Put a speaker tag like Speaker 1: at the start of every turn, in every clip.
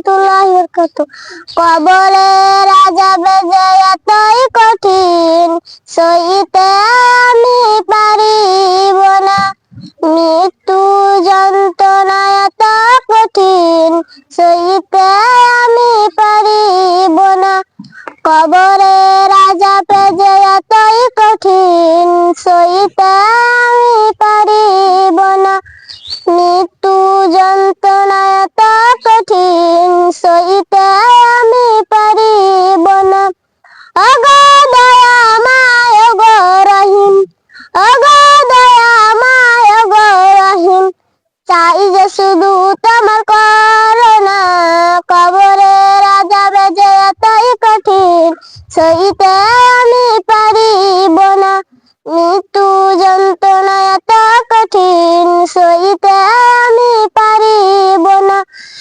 Speaker 1: রহমতুল্লাহি ওয়া বারাকাতুহু কবরে রাজা বেজে এতই কঠিন, সইতে আমি পারিব না। মৃত্যু যন্ত্রণা এত কঠিন, সইতে আমি পারিব না। কবরে রাজা পেজে এতই কঠিন, সইতে আমি পারিব না। মৃত্যু যন্ত্রণা এত কঠিন সইতে আমি পারিব না। অগো দয়াময় অগো রহিম। অগো দয়াময় অগো রহিম। চাই যে শুধু তোমার করোনা কবরে রাজা বেজে এতই কঠিন। সইতে আমি পারিব না। মৃত্যু যন্ত্রণা এত কঠিন। সইতে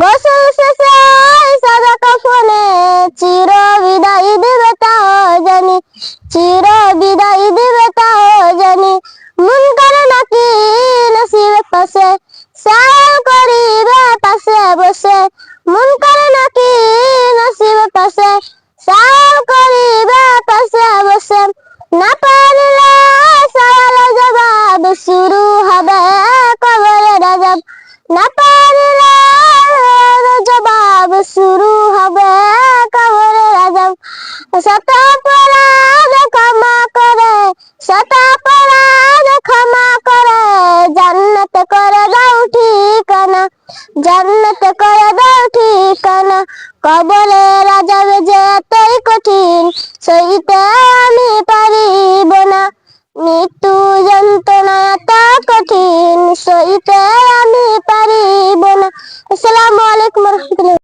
Speaker 1: গোসল শেষে সাদা কাফনে চির বিদায় দিবে তাও জানি চির বিদায় দিবে তাও জানি মন করে নাকি নসিবে পাশে সাল করিবে পাশে বসে। মন করে নাকি নসিবে পাশে সাল করিবে পাশে বসে। না পারলে সওয়াল জবাব শুরু হবে কবরে রাজব না পারলে শুরু হবে কবরের আজাব। শত অপরাধ ক্ষমা করে শত অপরাধ ক্ষমা করে। জান্নাত করে দাও ঠিকানা, জান্নাত করে দাও ঠিকানা। কবরের আজাবে যেতেই কঠিন, সইতে আমি পারিব না। মৃত্যু যন্ত্রণা এত কঠিন, সইতে আমি পারিব না। আসসালামু আলাইকুম রহমতুল্লাহ।